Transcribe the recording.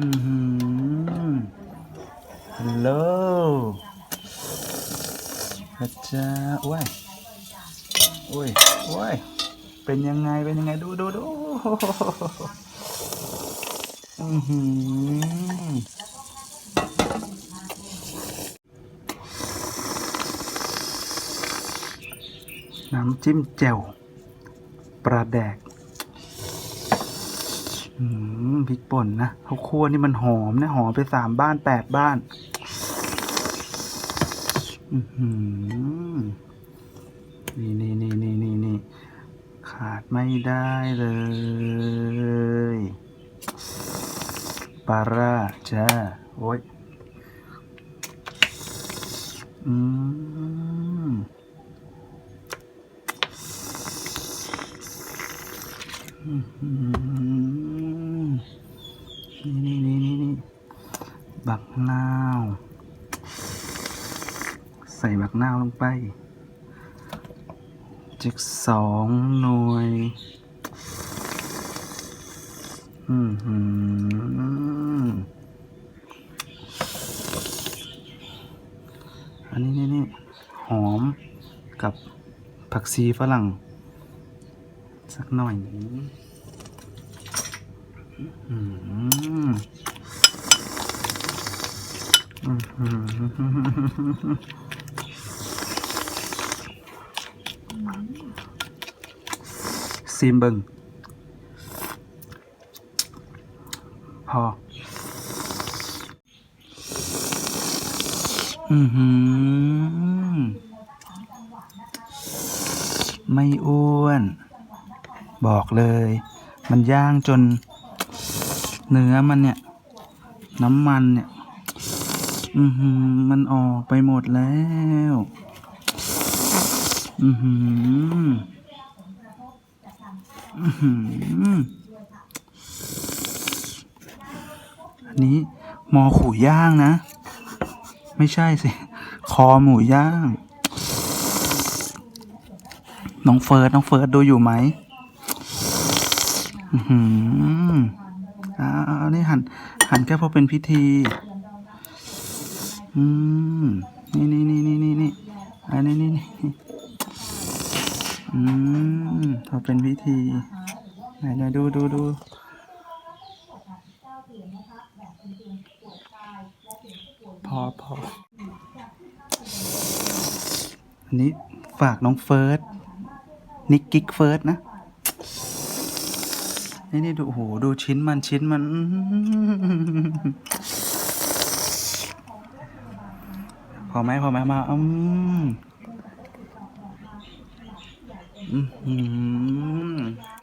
อือหือฮัลโหลพระเจ้าโอ้ยโอ้ยโอ้ยเป็นยังไง เป็นยังไง ดูดูดูอือหือน้ำจิ้มแจ่วปลาแดก พริกป่นนะข้าวคั่วนี่มันหอมนะหอมไปสามบ้านแปดบ้านนี่นี่นี่นี่นี่นี่ขาดไม่ได้เลยปลาร่าจ้าโอ้ยอืมอืมนี่นี่นี่นี่นี่ บักนาว ใส่บักนาวลงไปจิกสองหน่วย อืมหืมอันนี้นี่นี่หอมกับผักชีฝรั่ง สักหน่อยนึงอืมอืมอืม ซิมเบิงพอ อือหือ ไม่อ้วน บอกเลย มันย่างจน เนื้อมันเนี่ย น้ำมันเนี่ย อือหือ มันออกไปหมดแล้ว อือหือ อือหือ อันนี้มอขู่ย่างนะ ไม่ใช่สิ คอหมูย่าง น้องเฟิร์สน้องเฟิร์สดูอยู่ไหม อือหืออ่าอันนี้หัน หันแค่พอเป็นพิธี อืม นี่นี่นี่นี่นี่นี่อันนี้นี่นี่อืมพอเป็นพิธี ไหนไหนดูดูดูพอพออันนี้ฝากน้องเฟิร์ส นิกกิกเฟิร์สนะ นี่นี่ดูโอ้โห ดูชิ้นมันชิ้นมัน พอไหมพอไหมมาอืมอืม